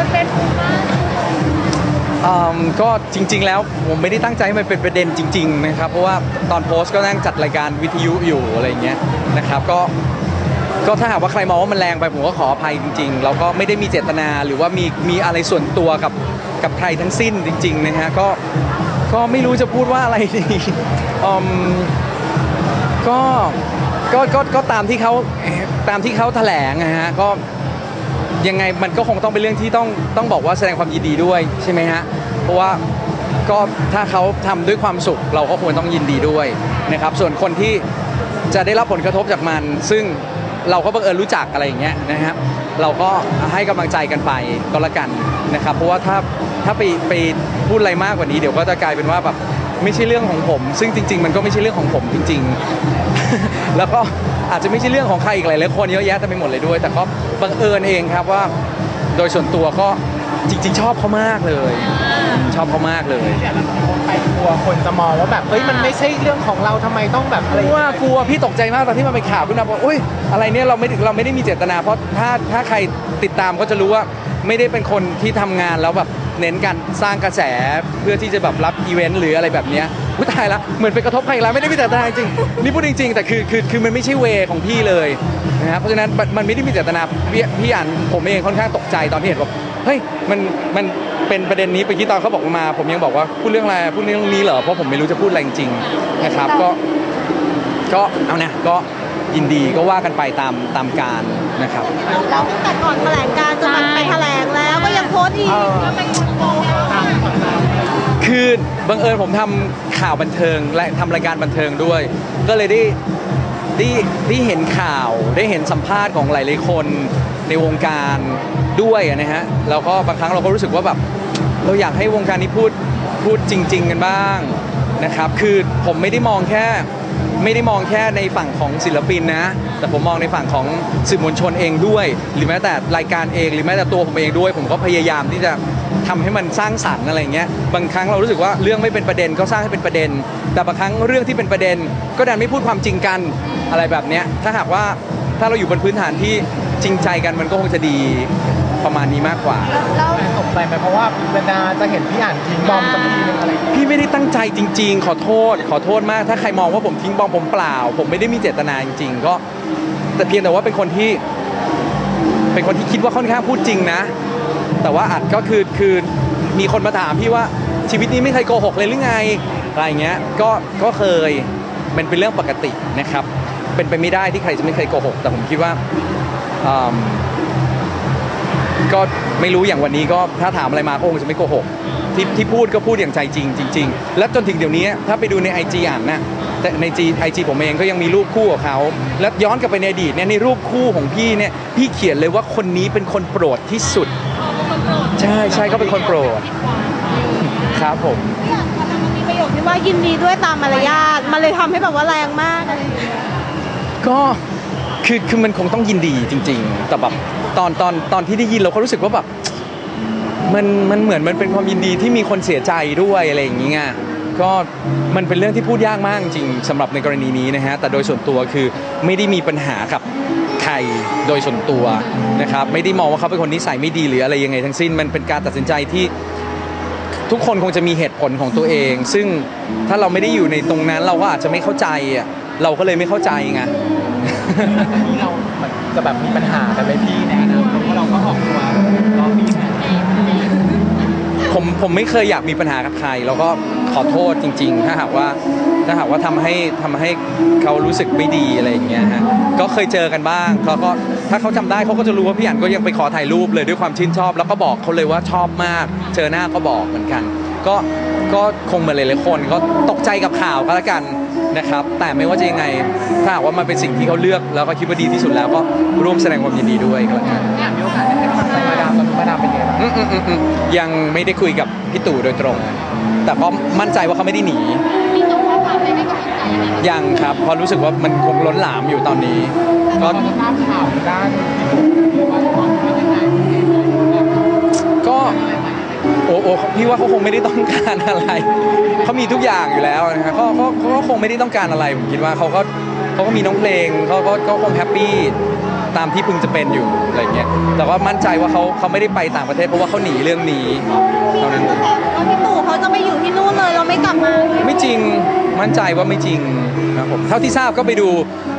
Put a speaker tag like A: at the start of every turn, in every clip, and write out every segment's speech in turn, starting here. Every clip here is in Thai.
A: สต์เฟซบุ๊กบ้าง
B: อืมก็จริง ๆ แล้วผมไม่ได้ตั้งใจให้มันเป็นประเด็นจริง ๆ นะครับ เพราะว่าตอนโพสต์ก็นั่งจัดรายการวิทยุอยู่อะไรเงี้ยนะครับก็ก็ถ้าหากว่าใครมองว่ามันแรงไปผมก็ขออภัยจริง ๆ เราก็ไม่ได้มีเจตนาหรือว่ามีมีอะไรส่วนตัวกับกับใครทั้งสิ้นจริง ๆ นะฮะก็ก็ไม่รู้จะพูดว่าอะไรดีอืมก็ก็ก็ก็ตามที่เขาตามที่เขาแถลงนะฮะก็ ยังไงมันก็คงต้องเป็นเรื่องที่ต้องต้องบอกว่าแสดงความยินดีด้วยใช่ไหมฮะเพราะว่าก็ถ้าเขาทำด้วยความสุขเราก็ควรต้องยินดีด้วยนะครับส่วนคนที่จะได้รับผลกระทบจากมัน ซึ่งเราก็บังเอิญรู้จักอะไรอย่างเงี้ยนะครับเราก็ให้กำลังใจกันไปก็แล้วกันนะครับเพราะว่าถ้าถ้าไปไปพูดอะไรมากกว่านี้เดี๋ยวก็จะกลายเป็นว่าแบบไม่ใช่เรื่องของผม ซึ่งจริง ๆ มันก็ไม่ใช่เรื่องของผมจริง ๆ แล้วก็อาจจะไม่ใช่เรื่องของใครอีกหลายๆคนเยอะแยะเต็มไปหมดเลยด้วย แต่ก็บังเอิญเองครับว่า โดยส่วนตัวก็จริง ๆ ชอบเขามากเลย ชอบเขามากเลย
C: แต่ละคนไปกลัวคนจะมองว่าแบบเฮ้ยมันไม่ใช่เรื่องของเราทำไมต้องแบบอะไร
B: ว่ากลัวพี่ตกใจมากตอนที่มันเป็นข่าวขึ้นมาบอกอุ้ยอะไรเนี่ยเราไม่ได้เราไม่ได้มีเจตนา เพราะถ้าถ้าใครติดตามก็จะรู้ว่าไม่ได้เป็นคนที่ทำงานแล้วแบบเน้นการสร้างกระแสเพื่อที่จะแบบรับอีเวนต์หรืออะไรแบบเนี้ย อุ้ยตายละเหมือนไปกระทบใครอีกแล้วไม่ได้มีเจตนาจริงนี่พูดจริง ๆ แต่คือคือคือมันไม่ใช่เวของพี่เลยนะครับเพราะฉะนั้นมันมันไม่ได้มีเจตนาพี่พี่อ่านผมเองค่อนข้างตกใจตอนที่เห็นบอกเฮ้ยมันมันเป็นประเด็นนี้ไปที่ตอนเขาบอกมา ผมยังบอกว่าพูดเรื่องอะไรพูดเรื่องนี้เหรอเพราะผมไม่รู้จะพูดอะไรจริงๆนะครับก็ก็เอานะก็ยินดีก็ว่ากันไปตามตามการนะครับ
A: แล้วตั้งแต่ก่อนแถลงการจนมันไปแถลงแล้วก็ยังโพสต์อีกแล้วไปโพสต์
B: คือบังเอิญผมทำข่าวบันเทิงและทำรายการบันเทิงด้วย ก็เลยได้ได้ได้เห็นข่าวได้เห็นสัมภาษณ์ของหลายๆคนในวงการด้วยอะนะฮะแล้วก็บางครั้งเราก็รู้สึกว่าแบบเราอยากให้วงการนี้พูดพูดจริง ๆ กันบ้างนะครับ คือผมไม่ได้มองแค่ ไม่ได้มองแค่ในฝั่งของศิลปินนะ แต่ผมมองในฝั่งของสื่อมวลชนเองด้วย หรือแม้แต่รายการเอง หรือแม้แต่ตัวผมเองด้วย ผมก็พยายามที่จะ ทำให้มันสร้างสรรค์อะไรอย่างเงี้ยบางครั้งเรารู้สึกว่าเรื่องไม่เป็นประเด็นก็สร้างให้เป็นประเด็น แต่บางครั้งเรื่องที่เป็นประเด็น ก็ดันไม่พูดความจริงกันอะไรแบบเนี้ยถ้าหากว่าถ้าเราอยู่บนพื้นฐานที่จริงใจกันมันก็คงจะดีประมาณนี้มากกว่า
A: แล้ว
C: ตกใจไหมเพราะว่าเวลาจะเห็นพี่อ่านทิ้งบอมสักทีนึงอะไรอย่างเงี้ย
B: พี่ไม่ได้ตั้งใจจริง ๆ ขอโทษ ขอโทษมาก ถ้าใครมองว่าผมทิ้งบอมผมเปล่า ผมไม่ได้มีเจตนาจริง ๆ ก็ แต่เพียงแต่ว่าเป็นคนที่ เป็นคนที่คิดว่าค่อนข้างพูดจริงนะ แต่ว่าอาจก็คือคือมีคนมาถามพี่ว่าชีวิตนี้ไม่เคยโกหกเลยหรือไงอะไรเงี้ยก็ก็เคยมันเป็นเรื่องปกตินะครับ เป็นไปไม่ได้ที่ใครจะไม่เคยโกหก แต่ผมคิดว่าก็ไม่รู้อย่างวันนี้ก็ถ้าถามอะไรมาก็คงจะไม่โกหกที่ที่พูดก็พูดอย่างใจจริงจริงๆ และจนถึงเดี๋ยวนี้ถ้าไปดูใน IG อ่านนะแต่ในจีไอจีผมเองก็ยังมีรูปคู่กับเขา แล้วย้อนกลับไปในอดีตเนี่ยในรูปคู่ของพี่เนี่ยพี่เขียนเลยว่าคนนี้เป็นคนโปรดที่สุด ใช่ใช่ก็เป็นคนโปรดครับผม
A: เนี่ยพอทำมันมีประโยคที่ว่ายินดีด้วยตามมารยาทมันเลยทำให้แบบว่าแรงมากอะไรอย่างเงี้ย
B: ก็คือคือมันคงต้องยินดีจริง ๆ แต่แบบตอนตอนตอนที่ได้ยินเราก็รู้สึกว่าแบบมันมันเหมือนมันเป็นความยินดีที่มีคนเสียใจด้วยอะไรอย่างเงี้ยก็มันเป็นเรื่องที่พูดยากมากจริงสำหรับในกรณีนี้นะฮะแต่โดยส่วนตัวคือไม่ได้มีปัญหากับใค รโดยส่วนตัวนะครับไม่ได้มองว่าเขาเป็นคนนิสัยไม่ดีหรืออะไรยังไงทั้งสิ้น มันเป็นการตัดสินใจที่ทุกคนคงจะมีเหตุผลของตัวเอง ซึ่งถ้าเราไม่ได้อยู่ในตรงนั้นเราก็อาจจะไม่เข้าใจอะเราก็เลยไม่เข้าใจไง
C: ที่เราเหมือนจะแบบมีปัญหากันไหมพี่ในอนาคตเพราะเราก็ออกตัวก็มีแผน
B: ผมผมไม่เคยอยากมีปัญหากับใคร แล้วก็ขอโทษจริง ๆ ถ้าหากว่า ถ้าหากว่าทำให้ทำให้เขารู้สึกไม่ดีอะไรอย่างเงี้ยฮะก็เคยเจอกันบ้างเขาก็ถ้าเขาจำได้เขาก็จะรู้ว่าพี่อันก็ยังไปขอถ่ายรูปเลยด้วยความชื่นชอบ แล้วก็บอกเขาเลยว่าชอบมาก เจอหน้าก็บอกเหมือนกัน ก็ก็คงเหมือนหลายๆคนก็ตกใจกับข่าวก็แล้วกันนะครับ แต่ไม่ว่าจะยังไงถ้าหากว่ามันเป็นสิ่งที่เขาเลือกแล้วก็คิดว่าดีที่สุดแล้วก็ร่วมแสดงความยินดีด้วยก็แล้วกัน
C: อยากมีโอกาสได้ให้กำลังใจมาดามตอนนี้มาดามเป็นยังไงบ้าง
B: อืมอืมอืมอืมยังไม่ได้คุยกับพี่ตู่โดยตรง แต่ก็มั่นใจว่าเขาไม่ได้หนี ยังครับเพราะรู้สึกว่ามันคงล้นหลามอยู่ตอนนี้ ก็
C: ก็จะทราบข่าวด้านที่ว่าจะต้องเป็นยังไง
B: ก็โอ้โอ้พี่ว่าเขาคงไม่ได้ต้องการอะไร เขามีทุกอย่างอยู่แล้วนะครับเขาเขาเขาก็คงไม่ได้ต้องการอะไรผมคิดว่าเขาก็เขาก็มีน้องเพลงเขาก็ก็คงแฮปปี้ตามที่พึงจะเป็นอยู่อะไรเงี้ยแต่ว่ามั่นใจว่าเขาเขาไม่ได้ไปต่างประเทศเพราะว่าเขาหนีเรื่องนี้เท่านั้นเอง
A: แล้วพี่ตู่เขาจะไปอยู่ที่นู่นเลยเราไม่กลับมา
B: ไม่จริง มั่นใจว่าไม่จริงครับผมเท่าที่ทราบก็ไปดู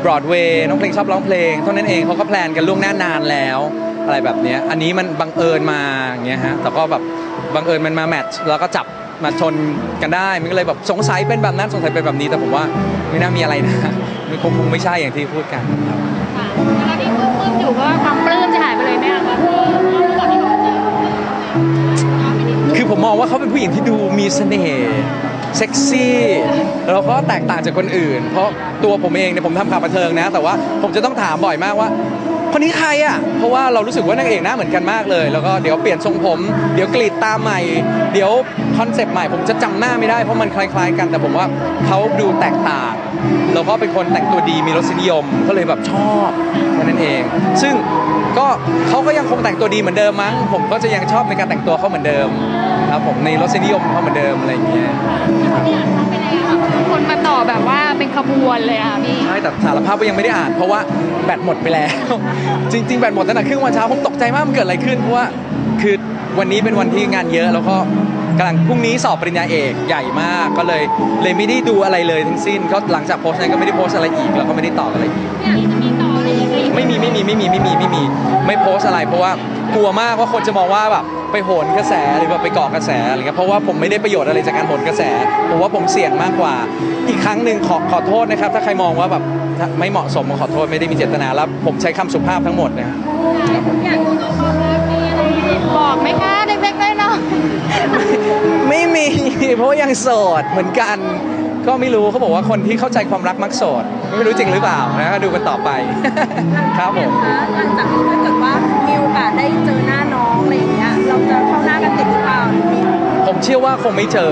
B: บรอดเวย์น้องเพลงชอบร้องเพลงเท่านั้นเองเขาก็แพลนกันล่วงหน้านานแล้ว อะไรแบบเนี้ยอันนี้มันบังเอิญมาอย่างเงี้ยฮะแต่ก็แบบบังเอิญมันมาแมทช์แล้วก็จับมาชนกันได้มันก็เลยแบบสงสัยเป็นแบบนั้นสงสัยเป็นแบบนี้แต่ผมว่าไม่น่ามีอะไรนะมันคงคงไม่ใช่อย่างที่พูดกันครับ
D: ค่ะแล้วที่ปลื้มๆอยู่ก็ความปลื้มจะหายไปเลยไหมคะพี่ก่อนที่เขาจะ
B: คือผมมองว่าเขาเป็นผู้หญิงที่ดูมีเสน่ห์ เซ็กซี่แล้วก็แตกต่างจากคนอื่น เพราะตัวผมเองเนี่ยผมทำข่าวบันเทิงนะ แต่ว่าผมจะต้องถามบ่อยมากว่า คนนี้ใครอะเพราะว่าเรารู้สึกว่านางเอกหน้าเหมือนกันมากเลย แล้วก็เดี๋ยวเปลี่ยนทรงผม เดี๋ยวกรีดตาใหม่ เดี๋ยวคอนเซปต์ใหม่ผมจะจำหน้าไม่ได้เพราะมันคล้าย ๆ กัน แต่ผมว่าเขาดูแตกต่างแล้วก็เป็นคนแต่งตัวดีมีรสนิยมก็เลยแบบชอบ เอง ซึ่งก็เขาก็ยังคงแต่งตัวดีเหมือนเดิมมั้ง ผมก็จะยังชอบในการแต่งตัวเขาเหมือนเดิมครับผมในรสนิยมเขาเหมือนเดิมอะไรอย่างเงี้ย
D: คนมาต่อแบบว่าเป็นขบวนเลยอะพี่
B: ใช่แต่สารภาพว่ายังไม่ได้อ่าน เพราะว่าแบตหมดไปแล้ว จริง ๆ แบตหมดตั้งแต่ครึ่งวันเช้าผมตกใจมากมันเกิดอะไรขึ้นเพราะว่าคือวันนี้เป็นวันที่งานเยอะแล้วก็กำลังพรุ่งนี้สอบปริญญาเอกใหญ่มากก็เลยเลยไม่ได้ดูอะไรเลยทั้งสิ้น ก็หลังจากโพสต์นั้นก็ไม่ได้โพสต์อะไรอีกแล้วก็ไม่ได้ตอบอะไรอีก
D: นี่จะมีต่ออะไรอีกไหม
B: ไม่มีไม่มีไม่มีไม่มีไม่มี ไม่โพสต์อะไร เพราะว่ากลัวมากว่าคนจะมองว่าแบบไปโหนกระแสหรือแบบไปเกาะกระแสอะไรเงี้ยเพราะว่าผมไม่ได้ประโยชน์อะไรจากการโหนกระแสผมว่าผมเสี่ยงมากกว่า อีกครั้งหนึ่งขอขอโทษนะครับ ถ้าใครมองว่าแบบไม่เหมาะสมขอโทษไม่ได้มีเจตนาแล้วผมใช้คำสุภาพทั้งหมดนะ
D: อยากดูตัวความรักมีอะไรบอกไหมคะเล็กๆน้อย
B: ไม่มีเพราะว่ายังโสดเหมือนกัน ก็ไม่รู้เขาบอกว่าคนที่เข้าใจความรักมักโสด ไม่รู้จริงหรือเปล่านะก็ดูกันต่อไป ครับผม
A: คะหลังจากนี้ถ้าเกิดว่ามีโอกาสได้เจอหน้าน้องอะไรอย่างเงี้ยเราจะเข้าหน้ากันติดหรือเปล่ามี
B: ผมเชื่อว่าคงไม่เจอ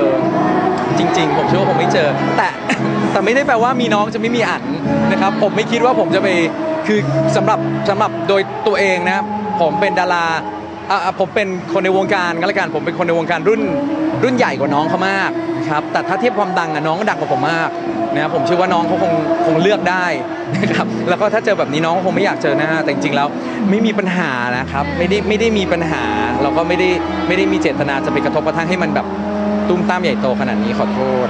B: จริง ๆ ผมเชื่อว่าคงไม่เจอ แต่แต่ไม่ได้แปลว่ามีน้องจะไม่มีอันนะครับ ผมไม่คิดว่าผมจะไปคือสำหรับสำหรับโดยตัวเองนะผมเป็นดาราอะอะผมเป็นคนในวงการก็แล้วกันผมเป็นคนในวงการรุ่น รุ่นใหญ่กว่าน้องเขามากครับแต่ถ้าเทียบความดังอะน้องก็ดังกว่าผมมากนะครับผมเชื่อว่าน้องเขาคงคงเลือกได้นะครับแล้วก็ถ้าเจอแบบนี้น้องคงไม่อยากเจอหน้าแต่จริงๆแล้วไม่มีปัญหานะครับไม่ได้ไม่ได้มีปัญหาเราก็ไม่ได้ไม่ได้มีเจตนาจะไปกระทบกระทั่งให้มันแบบตุ้มตามใหญ่โตขนาดนี้ขอโทษ